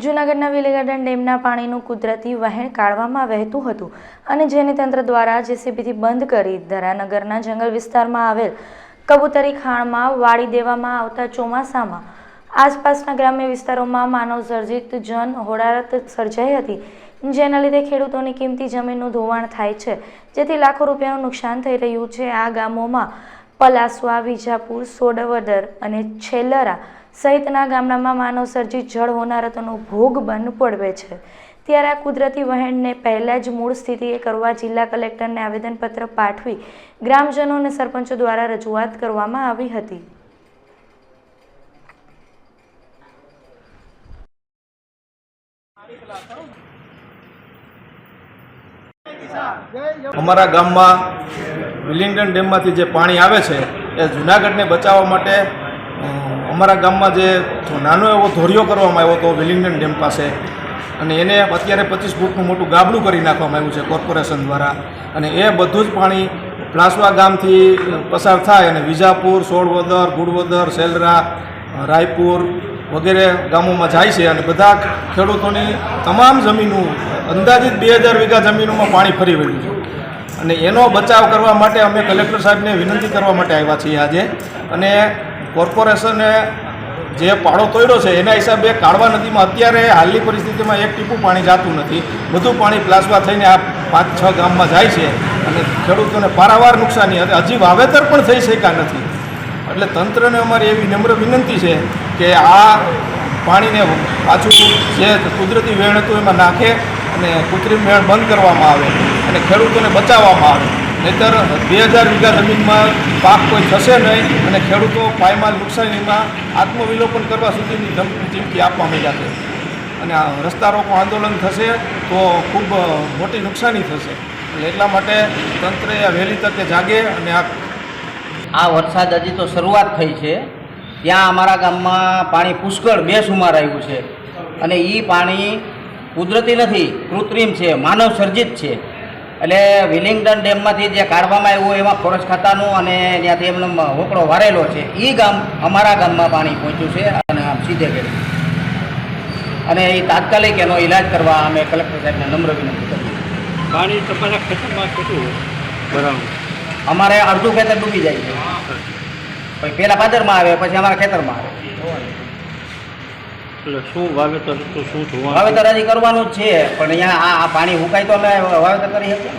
જૂનાગઢના વિલીગાર્ડન ડેમના પાણીનું કુદરતી વહેણ કાઢવામાં વહેતું હતું અને જેને તંત્ર દ્વારા જેસીબીથી બંધ કરી ધરાનગરના જંગલ વિસ્તારમાં આવેલ કબૂતરી ખાણમાં વાળી દેવામાં આવતા ચોમાસામાં આસપાસના ગ્રામ્ય વિસ્તારોમાં માનવ સર્જિત જન હોડારત સર્જાઈ હતી, જેના લીધે ખેડૂતોની કિંમતી જમીનનું ધોવાણ થાય છે, જેથી લાખો રૂપિયાનું નુકસાન થઈ રહ્યું છે આ ગામોમાં. પલાસવા, વિજાપુર, સોડવદર અને છેલ્લરા સહિતના ગામડામાં માનવ સર્જિત જળ હોનારતોનો ભોગ બન પડવે છે. ત્યારે આ કુદરતી વહેણને પહેલાં જ મૂળ સ્થિતિએ કરવા જિલ્લા કલેક્ટરને આવેદનપત્ર પાઠવી ગ્રામજનો અને સરપંચો દ્વારા રજૂઆત કરવામાં આવી હતી. અમારા ગામમાં વિલિંગડન ડેમમાંથી જે પાણી આવે છે, એ જૂનાગઢને બચાવવા માટે અમારા ગામમાં જે નાનો એવો ધોરિયો કરવામાં આવ્યો હતો વિલિંગડન ડેમ પાસે, અને એને અત્યારે પચીસ ફૂટનું મોટું ગાબડું કરી નાખવામાં આવ્યું છે કોર્પોરેશન દ્વારા. અને એ બધું જ પાણી પ્લાસવા ગામથી પસાર થાય અને વિજાપુર, સોળવદર, ગુડવદર, સેલરા, રાયપુર વગેરે ગામોમાં જાય છે અને બધા ખેડૂતોની તમામ જમીનો અંદાજિત બે હજાર વીઘા જમીનોમાં પાણી ફરી વળ્યું છે. અને એનો બચાવ કરવા માટે અમે કલેક્ટર સાહેબને વિનંતી કરવા માટે આવ્યા છીએ આજે. અને કોર્પોરેશને જે પાડો તોડ્યો છે, એના હિસાબે કાળવા નદીમાં અત્યારે હાલની પરિસ્થિતિમાં એક ટીપું પાણી જાતું નથી. બધું પાણી પ્લાસવા થઈને આ પાંચ, છ ગામમાં જાય છે અને ખેડૂતોને પારાવાર નુકસાની અને હજી વાવેતર પણ થઈ શક્યા નથી. એટલે તંત્રને અમારી એવી નમ્ર વિનંતી છે કે આ પાણીને પાછું જે કુદરતી વેણ હતું એમાં નાખે અને કૃત્રિમ વેણ બંધ કરવામાં આવે. અને ખેડૂતોને બચાવવામાં આવે. નહીતર બે હજાર વીઘા જમીનમાં પાક કોઈ થશે નહીં અને ખેડૂતો પાયમાલ નુકસાનીમાં આત્મવિલોપન કરવા સુધીની ચીમકી આપવા માંડ્યા છે. અને આ રસ્તા રોકો આંદોલન થશે તો ખૂબ મોટી નુકસાની થશે. એટલે એટલા માટે તંત્રએ આ વહેલી તકે જાગે અને આ આ વરસાદ હજી તો શરૂઆત થઈ છે. ત્યાં અમારા ગામમાં પાણી પુષ્કળ બેસુમાર આવ્યું છે. અને એ પાણી કુદરતી નથી, કૃત્રિમ છે, માનવ સર્જિત છે. એટલે વિલિંગડન ડેમમાંથી જે કાઢવામાં આવ્યું એમાં ફોરેસ્ટ ખાતાનું અને ત્યાંથી એમનો હોકળો વારેલો છે. એ ગામ અમારા ગામમાં પાણી પહોંચ્યું છે અને આમ સીધે ગયું. અને એ તાત્કાલિક એનો ઈલાજ કરવા અમે કલેક્ટર સાહેબને નમ્ર વિનંતી કરી પાણી તમારા ખેતરમાં કેટલું બરાબર. અમારે અડધું ખેતર ડૂબી જાય છે. પછી પહેલાં પાદરમાં આવે પછી અમારા ખેતરમાં આવે. એટલે શું વાવેતર શું ધોવા વાવેતર હજી કરવાનું છે, પણ અહીંયા આ પાણી હુકાય તો અમે વાવેતર કરી શકીએ